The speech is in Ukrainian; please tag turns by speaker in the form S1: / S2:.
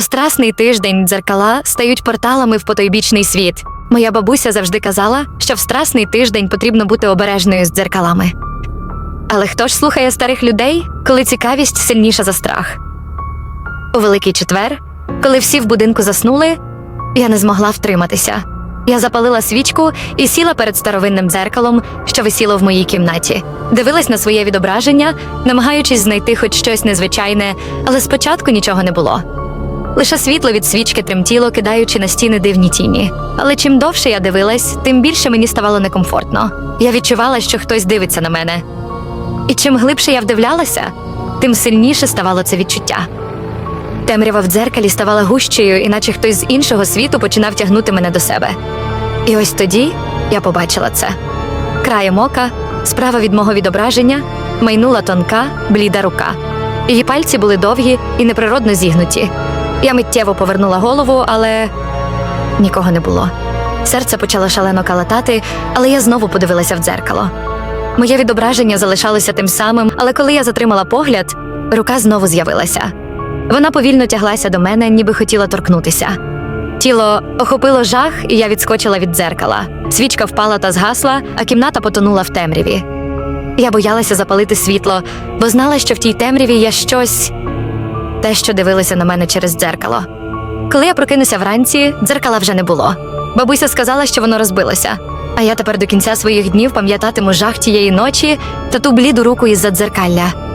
S1: Страсний тиждень дзеркала стають порталами в потойбічний світ. Моя бабуся завжди казала, що в страсний тиждень потрібно бути обережною з дзеркалами. Але хто ж слухає старих людей, коли цікавість сильніша за страх? У Великий четвер, коли всі в будинку заснули, я не змогла втриматися. Я запалила свічку і сіла перед старовинним дзеркалом, що висіло в моїй кімнаті. Дивилась на своє відображення, намагаючись знайти хоч щось незвичайне, але спочатку нічого не було. Лише світло від свічки тремтіло, кидаючи на стіни дивні тіні. Але чим довше я дивилась, тим більше мені ставало некомфортно. Я відчувала, що хтось дивиться на мене. І чим глибше я вдивлялася, тим сильніше ставало це відчуття. Темрява в дзеркалі ставала гущею, іначе хтось з іншого світу починав тягнути мене до себе. І ось тоді я побачила це. Краєм ока, справа від мого відображення, майнула тонка, бліда рука. Її пальці були довгі і неприродно зігнуті. Я миттєво повернула голову, але нікого не було. Серце почало шалено калатати, але я знову подивилася в дзеркало. Моє відображення залишалося тим самим, але коли я затримала погляд, рука знову з'явилася. Вона повільно тяглася до мене, ніби хотіла торкнутися. Тіло охопило жах, і я відскочила від дзеркала. Свічка впала та згасла, а кімната потонула в темряві. Я боялася запалити світло, бо знала, що в тій темряві є щось те, що дивилося на мене через дзеркало. Коли я прокинуся вранці, дзеркала вже не було. Бабуся сказала, що воно розбилося. А я тепер до кінця своїх днів пам'ятатиму жах тієї ночі та ту бліду руку із-за дзеркалля.